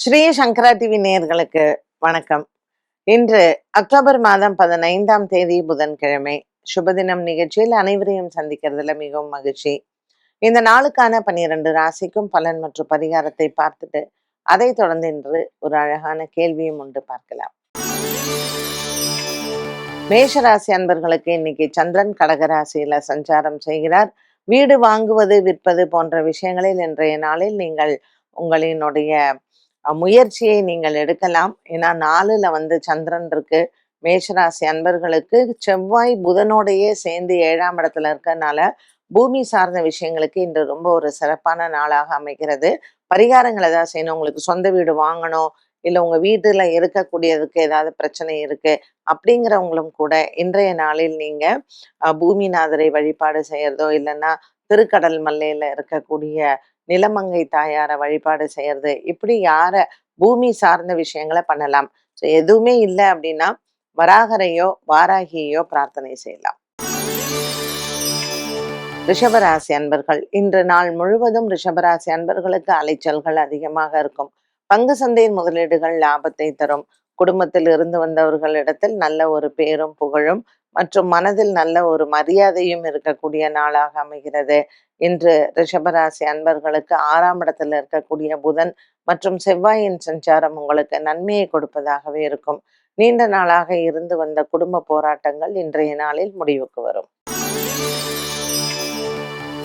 ஸ்ரீ சங்கரா TV நேர்களுக்கு வணக்கம். இன்று அக்டோபர் மாதம் பதினைந்தாம் தேதி புதன்கிழமை. சுபதினம் நிகழ்ச்சியில் அனைவரையும் சந்திக்கிறதுல மிகவும் மகிழ்ச்சி. இந்த நாளுக்கான பன்னிரண்டு ராசிக்கும் பலன் மற்றும் பரிகாரத்தை பார்த்துட்டு அதை தொடர்ந்து இன்று ஒரு அழகான கேள்வியும் உண்டு பார்க்கலாம். மேஷராசி அன்பர்களுக்கு இன்னைக்கு சந்திரன் கடகராசியில சஞ்சாரம் செய்கிறார். வீடு வாங்குவது விற்பது போன்ற விஷயங்களில் இன்றைய நாளில் நீங்கள் உங்களினுடைய முயற்சியை நீங்கள் எடுக்கலாம். ஏன்னா நாலுல வந்து சந்திரன் இருக்கு. மேஷராசி அன்பர்களுக்கு செவ்வாய் புதனோடையே சேர்ந்து ஏழாம் இடத்துல இருக்கறனால பூமி சார்ந்த விஷயங்களுக்கு இன்று ரொம்ப ஒரு சிறப்பான நாளாக அமைகிறது. பரிகாரங்கள் ஏதாவது செய்யணும். உங்களுக்கு சொந்த வீடு வாங்கணும். இல்லை உங்கள் வீட்டில் இருக்கக்கூடியதுக்கு ஏதாவது பிரச்சனை இருக்குது அப்படிங்கிறவங்களும் கூட இன்றைய நாளில் நீங்கள் பூமிநாதரை வழிபாடு செய்கிறதோ இல்லைன்னா திருக்கடல் மல்லையில இருக்கக்கூடிய நிலமங்கை தாயாரை வழிபாடு செய்யறது. இப்படி யார பூமி சார்ந்த விஷயங்களை பண்ணலாம். ஸோ எதுவுமே இல்லை அப்படின்னா வராகரையோ வாராகியையோ பிரார்த்தனை செய்யலாம். ரிஷபராசி அன்பர்கள் இன்று நாள் முழுவதும் ரிஷபராசி அன்பர்களுக்கு அலைச்சல்கள் அதிகமாக இருக்கும். பங்கு சந்தையின் முதலீடுகள் லாபத்தை தரும். குடும்பத்தில் இருந்து வந்தவர்களிடத்தில் நல்ல ஒரு பேரும் புகழும் மற்றும் மனதில் நல்ல ஒரு மரியாதையும் இருக்கக்கூடிய நாளாக அமைகிறது. இன்று ரிஷபராசி அன்பர்களுக்கு ஆறாம் இடத்தில் இருக்கக்கூடிய புதன் மற்றும் செவ்வாயின் சஞ்சாரம் உங்களுக்கு நன்மையை கொடுப்பதாகவே இருக்கும். நீண்ட நாளாக இருந்து வந்த குடும்ப போராட்டங்கள் இன்றைய நாளில் முடிவுக்கு வரும்.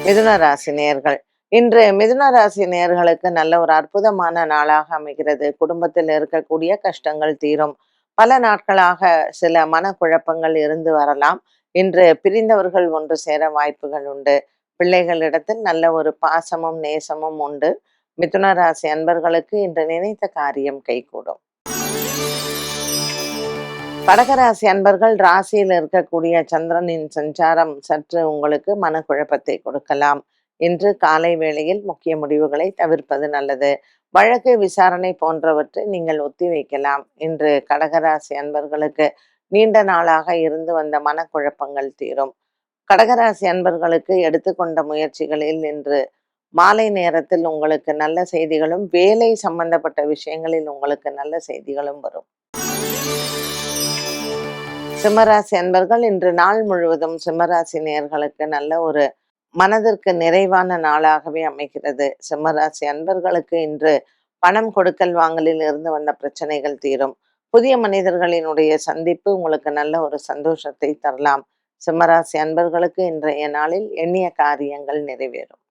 மிதுன ராசி நேயர்கள் இன்று மிதுன ராசி நேயர்களுக்கு நல்ல ஒரு அற்புதமான நாளாக அமைகிறது. குடும்பத்தில் இருக்கக்கூடிய கஷ்டங்கள் தீரும். பல நாட்களாக சில மனக்குழப்பங்கள் இருந்து வரலாம். இன்று பிரிந்தவர்கள் ஒன்று சேர வாய்ப்புகள் உண்டு. பிள்ளைகளிடத்தில் நல்ல ஒரு பாசமும் நேசமும் உண்டு. மிதுன ராசி அன்பர்களுக்கு இன்று நினைத்த காரியம் கைகூடும். கடகராசி அன்பர்கள் ராசியில் இருக்கக்கூடிய சந்திரனின் சஞ்சாரம் சற்று உங்களுக்கு மனக்குழப்பத்தை கொடுக்கலாம். இன்று காலை வேளையில் முக்கிய முடிவுகளை தவிர்ப்பது நல்லது. வழக்கு விசாரணை போன்றவற்றை நீங்கள் ஒத்திவைக்கலாம். இன்று கடகராசி அன்பர்களுக்கு நீண்ட நாளாக இருந்து வந்த மனக்குழப்பங்கள் தீரும். கடகராசி அன்பர்களுக்கு எடுத்துக்கொண்ட முயற்சிகளில் இன்று மாலை நேரத்தில் உங்களுக்கு நல்ல செய்திகளும் வேலை சம்பந்தப்பட்ட விஷயங்களில் உங்களுக்கு நல்ல செய்திகளும் வரும். சிம்மராசி அன்பர்கள் இன்று நாள் முழுவதும் சிம்மராசி நேயர்களுக்கு நல்ல ஒரு மனதிற்கு நிறைவான நாளாகவே அமைகிறது. சிம்மராசி அன்பர்களுக்கு இன்று பணம் கொடுக்கல் வாங்கலில் இருந்து வந்த பிரச்சனைகள் தீரும். புதிய மனிதர்களினுடைய சந்திப்பு உங்களுக்கு நல்ல ஒரு சந்தோஷத்தை தரலாம். சிம்மராசி அன்பர்களுக்கு இன்றைய நாளில் எண்ணிய காரியங்கள் நிறைவேறும்.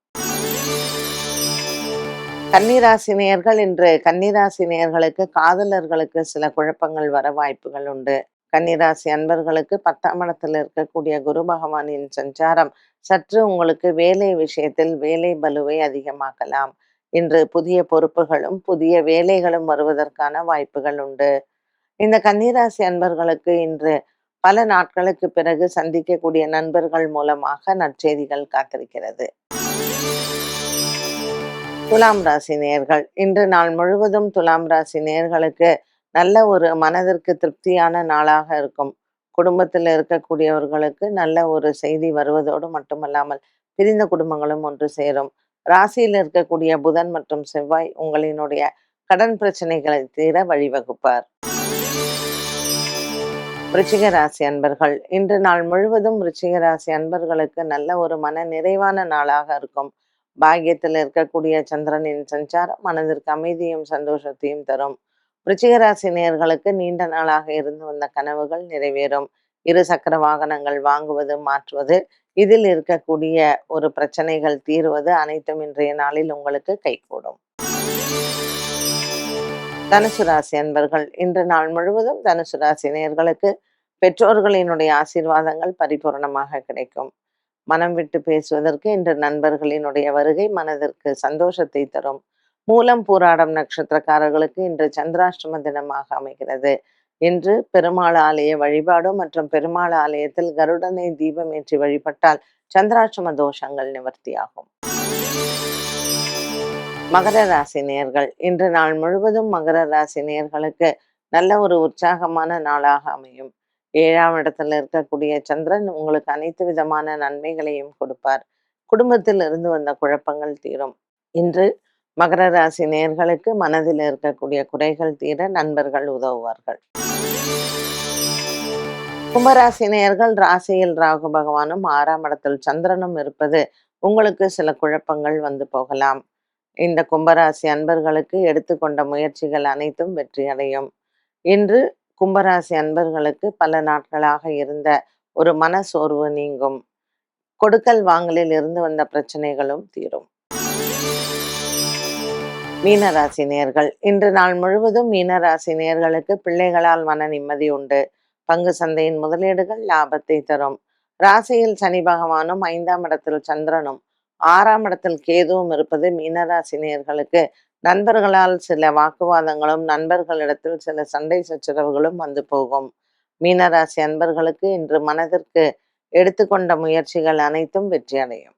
கன்னிராசி நேயர்கள் இன்று கன்னிராசி நேயர்களுக்கு காதலர்களுக்கு சில குழப்பங்கள் வர வாய்ப்புகள் உண்டு. கன்னிராசி அன்பர்களுக்கு பத்தாம் இடத்தில் இருக்கக்கூடிய குரு பகவானின் சஞ்சாரம் சற்று உங்களுக்கு வேலை விஷயத்தில் வேலை பலுவை அதிகமாக்கலாம். இன்று புதிய பொறுப்புகளும் புதிய வேலைகளும் வருவதற்கான வாய்ப்புகள் உண்டு. இந்த கன்னிராசி அன்பர்களுக்கு இன்று பல நாட்களுக்கு பிறகு சந்திக்கக்கூடிய நண்பர்கள் மூலமாக நற்செய்திகள் காத்திருக்கிறது. துலாம் ராசி நேர்கள் இன்று நாள் முழுவதும் துலாம் ராசி நேர்களுக்கு நல்ல ஒரு மனதிற்கு திருப்தியான நாளாக இருக்கும். குடும்பத்தில் இருக்கக்கூடியவர்களுக்கு நல்ல ஒரு செய்தி வருவதோடு மட்டுமல்லாமல் பிரிந்த குடும்பங்களும் ஒன்று சேரும். ராசியில் இருக்கக்கூடிய புதன் மற்றும் செவ்வாய் உங்களினுடைய கடன் பிரச்சனைகளை தீர வழிவகுப்பார். விருச்சிக ராசி அன்பர்கள் இன்று நாள் முழுவதும் விருச்சிக ராசி அன்பர்களுக்கு நல்ல ஒரு மன நிறைவான நாளாக இருக்கும். பாக்கியத்தில் இருக்கக்கூடிய சந்திரனின் சஞ்சாரம் மனதிற்கு அமைதியும் சந்தோஷத்தையும் தரும். விருச்சிக ராசி நீண்ட நாளாக இருந்து வந்த கனவுகள் நிறைவேறும். இரு சக்கர வாகனங்கள் வாங்குவது மாற்றுவது இதில் இருக்கக்கூடிய ஒரு பிரச்சனைகள் தீர்வது அனைத்தும் இன்றைய நாளில் உங்களுக்கு கைகூடும். தனுசு ராசி அன்பர்கள் இன்று நாள் முழுவதும் தனுசு ராசி நேர்களுக்கு பெற்றோர்களினுடைய ஆசீர்வாதங்கள் பரிபூரணமாக கிடைக்கும். மனம் விட்டு பேசுவதற்கு இன்று நண்பர்களினுடைய வருகை மனதிற்கு சந்தோஷத்தை தரும். மூலம் பூராடம் நட்சத்திரக்காரர்களுக்கு இன்று சந்திராஷ்டம தினமாக அமைகிறது. இன்று பெருமாள் ஆலய வழிபாடு மற்றும் பெருமாள் ஆலயத்தில் கருடனை தீபம் ஏற்றி வழிபட்டால் சந்திராஷ்டம தோஷங்கள் நிவர்த்தியாகும். மகர ராசி நேர்கள். இன்று நாள் முழுவதும் மகர ராசி நேர்களுக்கு நல்ல ஒரு உற்சாகமான நாளாக அமையும். ஏழாம் இடத்துல இருக்கக்கூடிய சந்திரன் உங்களுக்கு அனைத்து விதமான நன்மைகளையும் கொடுப்பார். குடும்பத்தில் இருந்து வந்த குழப்பங்கள் தீரும். இன்று மகர ராசி நேர்களுக்கு மனதில் இருக்கக்கூடிய குறைகள் தீர நண்பர்கள் உதவுவார்கள். கும்பராசி நேயர்கள் ராசியில் ராகு பகவானும் ஆறாம் இடத்தில் சந்திரனும் இருப்பது உங்களுக்கு சில குழப்பங்கள் வந்து போகலாம். இந்த கும்பராசி அன்பர்களுக்கு எடுத்துக்கொண்ட முயற்சிகள் அனைத்தும் வெற்றியடையும். இன்று கும்பராசி அன்பர்களுக்கு பல நாட்களாக இருந்த ஒரு மன சோர்வு நீங்கும். கொடுக்கல் வாங்கலில் இருந்து வந்த பிரச்சனைகளும் தீரும். மீனராசி நேர்கள். இன்று நாள் முழுவதும் மீனராசி நேர்களுக்கு பிள்ளைகளால் மன நிம்மதி உண்டு. பங்கு சந்தையின் முதலீடுகள் லாபத்தை தரும். ராசியில் சனி பகவானும் ஐந்தாம் இடத்தில் சந்திரனும் ஆறாம் இடத்தில் கேதுவும் இருப்பது மீனராசி நேர்களுக்கு நண்பர்களால் சில வாக்குவாதங்களும் நண்பர்களிடத்தில் சில சண்டை சச்சரவுகளும் வந்து போகும். மீனராசி அன்பர்களுக்கு இன்று மனதிற்கு எடுத்துக்கொண்ட முயற்சிகள் அனைத்தும் வெற்றியடையும்.